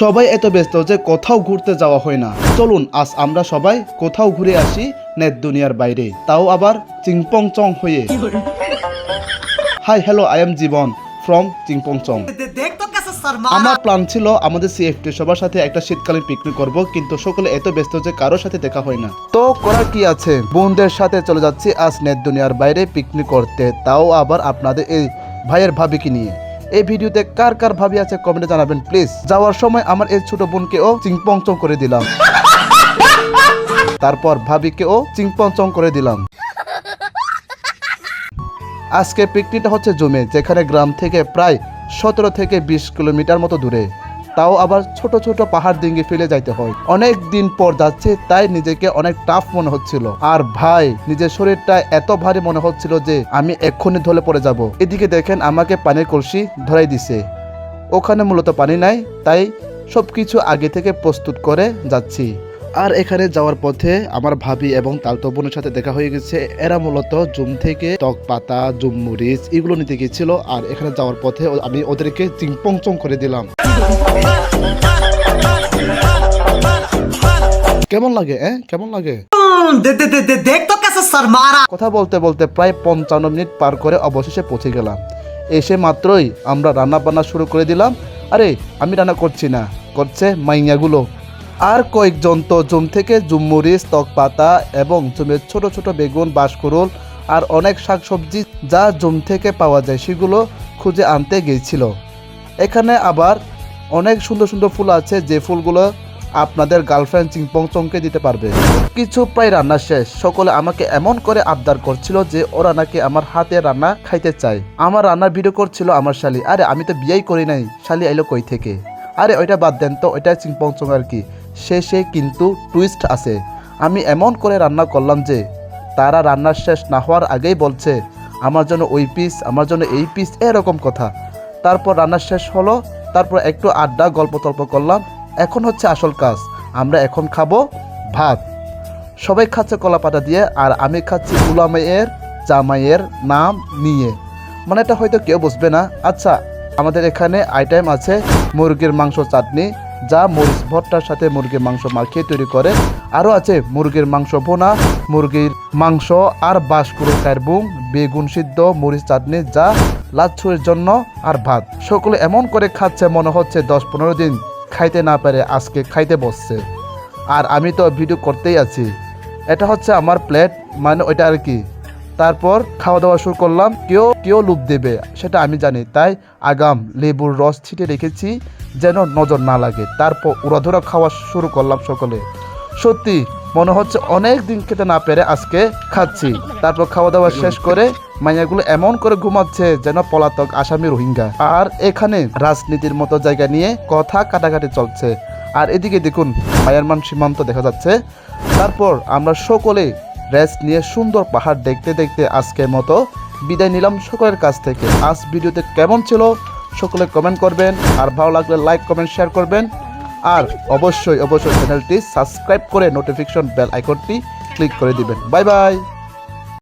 সবাই এত ব্যস্ত যে কোথাও ঘুরতে যাওয়া হয় না। চলুন, আজ আমরা সবাই কোথাও ঘুরে আসি নেট দুনিয়ার বাইরে। তাও আবার চিংপং চং হয়ে। Hi hello I am Jibon from চিংপং চং আমার প্ল্যান ছিল আমাদের সিএফটি সবার সাথে একটা শীতকালীন পিকনিক করব, কিন্তু সকলে এত ব্যস্ত যে কারোর সাথে দেখা হয় না। তো করা কি আছে? বোনদের সাথে চলে যাচ্ছি আজ নেট দুনিয়ার বাইরে পিকনিক করতে। তাও আবার আপনাদের এই ভাইয়ের ভাবিকে নিয়ে। এই ভিডিওতে কার কার ভাবি আছে কমেন্টে জানাবেন প্লিজ যাওয়ার সময় আমার এই ছোট বোনকেও চিংপং চং করে দিলাম। তারপর ভাবিকেও চিংপং চং করে দিলাম। আজকে পিকনিকটা হচ্ছে জমে, যেখানে গ্রাম থেকে প্রায় সতেরো থেকে বিশ কিলোমিটার মতো দূরে। তাও আবার ছোট ছোট পাহাড় ডিঙ্গি ফেলে যাইতে হয়। অনেক দিন পর যাচ্ছে, তাই নিজেকে অনেক টাফ মনে হচ্ছিল। আর ভাই, নিজের শরীরটা এত ভারী মনে হচ্ছিল যে আমি এক্ষুনি ধলে পড়ে যাব। এদিকে দেখেন আমাকে পানির কলসি ধরাই দিছে। ওখানে মূলত পানি নাই, তাই সবকিছু আগে থেকে প্রস্তুত করে যাচ্ছি। আর এখানে যাওয়ার পথে আমার ভাবি এবং তালতো বোনের সাথে দেখা হয়ে গেছে। এরা মূলত জুম থেকে টক পাতা, জুম মরিচ, এগুলো নিতে গিয়েছিল। আর এখানে যাওয়ার পথে আমি ওদেরকে চিংপং চং করে দিলাম। কেমন লাগে হ্যাঁ কেমন লাগে? কথা বলতে বলতে প্রায় পঞ্চান্ন মিনিট পার করে অবশেষে পৌঁছে গেলাম। এসে মাত্রই আমরা রান্না বান্না শুরু করে দিলাম। আরে আমি রান্না করছি না করছে মাইয়াগুলো। আর কয়েকজন তো জুম থেকে জুমমরিচ ত্বক পাতা এবং জুমের ছোট ছোট বেগুন বাঁশকুরুল আর অনেক শাকসবজি যা জুম থেকে পাওয়া যায় সেগুলো খুঁজে আনতে গিয়েছিল। এখানে আবার অনেক সুন্দর সুন্দর ফুল আছে, যে ফুলগুলো আপনাদের গার্লফ্রেন্ড চিংপং চংকে দিতে পারবে। কিছু প্রায় রান্না শেষ। সকলে আমাকে এমন করে আবদার করছিল যে ওরা নাকি আমার হাতে রান্না খাইতে চায়। আমার রান্নার ভিডিও করছিল আমার শালি। আরে, আমি তো বিয়েই করি নাই। শালি আইলো কই থেকে? আরে, ওইটা বাদ দেন তো, ওইটা চিংপং চং আর কি। শেষে কিন্তু টুইস্ট আছে। আমি এমন করে রান্না করলাম যে তারা রান্নার শেষ না হওয়ার আগেই বলছে, আমার জন্য ওই পিস আমার জন্য এই পিস এরকম কথা। তারপর রান্না শেষ হলো। তারপর একটু আড্ডা গল্প তল্প করলাম। এখন হচ্ছে আসল কাজ। আমরা এখন খাব ভাত। সবাই খাচ্ছে কলা পাতা দিয়ে, আর আমি খাচ্ছি উলামাইয়ের জামাইয়ের নাম নিয়ে। মানে এটা হয়তো কেউ বুঝবে না। আচ্ছা আমাদের এখানে আইটেম আছে মুরগির মাংস চাটনি, যা মরিচ ভর্তার সাথে মুরগির মাংস মাখিয়ে তৈরি করে। আরও আছে মুরগির মাংস ভোনা, মুরগির মাংস আর বাঁশকুড়ো কারবুং, বেগুন সিদ্ধ, মরিচ চাটনি, যা লাচ্ছুর জন্য আর ভাত। সকলে এমন করে খাচ্ছে মনে হচ্ছে দশ পনেরো দিন খাইতে না পারে, আজকে খাইতে বসছে। আর আমি তো ভিডিও করতেই আছি। এটা হচ্ছে আমার প্লেট মানে ওইটা আর কি। তারপর খাওয়া দাওয়া শুরু করলাম, কেউ কেউ লুপ দেবে, সেটা আমি জানি। তাই আগাম লেবুর রস ছিটে রেখেছি, যেন নজর না লাগে। তারপর উড়াধুরা খাওয়া শুরু করলাম সকলে। সত্যি, মনে হচ্ছে অনেক দিন খেতে না পেরে আজকে খাচ্ছি। তারপর খাওয়া দাওয়া শেষ করে মাইয়াগুলো এমন করে ঘুমাচ্ছে যেন পলাতক আসামি রোহিঙ্গা। আর এখানে রাজনীতির মতো জায়গা নিয়ে কথা কাটাকাটি চলছে। আর এদিকে দেখুন মায়ারমান সীমান্ত দেখা যাচ্ছে। তারপর আমরা সকলে রেস্ট নিয়ে সুন্দর পাহাড় দেখতে দেখতে আজকের মতো বিদায় নিলাম সকলের কাছ থেকে। আজ ভিডিওতে কেমন ছিল সকলে কমেন্ট করবেন। আর ভালো লাগলে লাইক কমেন্ট শেয়ার করবেন। আর অবশ্যই অবশ্যই চ্যানেলটি সাবস্ক্রাইব করে নোটিফিকেশন বেল আইকনটি ক্লিক করে দিবেন। Bye bye